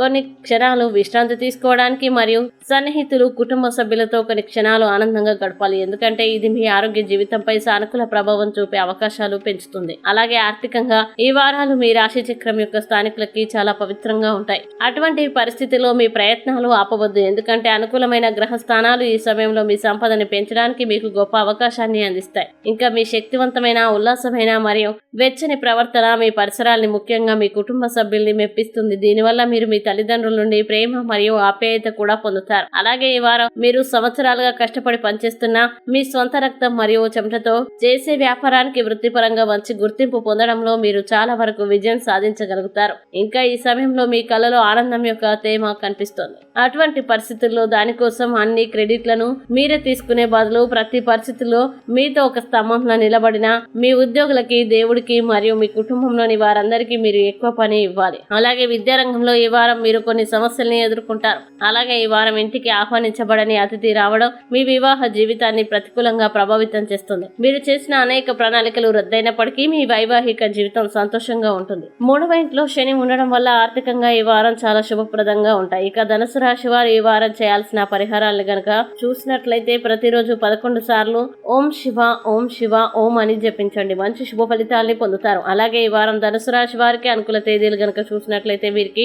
కొన్ని క్షణాలు విశ్రాంతి తీసుకోవడానికి మరియు సన్నిహితులు కుటుంబ సభ్యులతో కొన్ని క్షణాలు ఆనందంగా గడపాలి. ఎందుకంటే ఇది మీ ఆరోగ్య జీవితంపై సానుకూల ప్రభావం చూపే అవకాశాలు పెంచుతుంది. అలాగే ఆర్థికంగా ఈ వారాలు మీ రాశి చక్రం యొక్క స్థానికులకి చాలా పవిత్రంగా ఉంటాయి. అటువంటి పరిస్థితిలో మీ ప్రయత్నాలు ఆపవద్దు. ఎందుకంటే అనుకూలమైన గ్రహ స్థానాలు ఈ సమయంలో మీ సంపదని పెంచడానికి మీకు గొప్ప అవకాశాన్ని అందిస్తాయి. ఇంకా మీ శక్తివంతమైన ఉల్లాసమైన మరియు వెచ్చని ప్రవర్తన మీ పరిసరాల్ని ముఖ్యంగా మీ కుటుంబ సభ్యుల్ని మెప్పిస్తుంది. దీనివల్ల మీరు మీ తల్లిదండ్రుల నుండి ప్రేమ మరియు ఆప్యాయత కూడా పొందుతారు. అలాగే ఈ వారం మీరు సంవత్సరాలుగా కష్టపడి పనిచేస్తున్న మీ స్వంత రక్తం మరియు చెమటతో చేసే వ్యాపారానికి వృత్తిపరంగా మంచి గుర్తింపు పొందడంలో మీరు చాలా వరకు విజయం సాధించగలుగుతారు. ఇంకా ఈ సమయంలో మీ కళలో ఆనందం యొక్క తేమ కనిపిస్తోంది. అటువంటి పరిస్థితుల్లో దానికోసం అన్ని క్రెడిట్లను మీరే తీసుకునే బదులు ప్రతి పరిస్థితుల్లో మీతో ఒక స్తంభంలో నిలబడిన మీ ఉద్యోగులకి దేవుడికి మరియు మీ కుటుంబంలోని వారందరికీ మీరు ఎక్కువ పని ఇవ్వాలి. అలాగే విద్యారంగంలో ఈ వారం మీరు కొన్ని సమస్యల్ని ఎదుర్కొంటారు. అలాగే ఈ వారం ఇంటికి ఆహ్వానించబడని అతిథి రావడం మీ వివాహ జీవితాన్ని ప్రతికూలంగా ప్రభావితం చేస్తుంది. మీరు చేసిన అనేక ప్రణాళికలు రద్దయినప్పటికీ మీ వైవాహిక జీవితం సంతోషంగా ఉంటుంది. మూడవ ఇంట్లో శని ఉండడం వల్ల ఆర్థికంగా ఈ వారం చాలా శుభప్రదంగా ఉంటాయి. ఇక ధనుసు రాశి వారు ఈ వారం చేయాల్సిన పరిహారాలు గనక చూసినట్లయితే ప్రతిరోజు పదకొండు సార్లు ఓం శివ ఓం శివ ఓం అని జపించండి. మంచి శుభ ఫలితాల్ని పొందుతారు. అలాగే ఈ వారం ధనుసు రాశి వారికి అనుకూల తేదీలు గనక చూసినట్లయితే వీరికి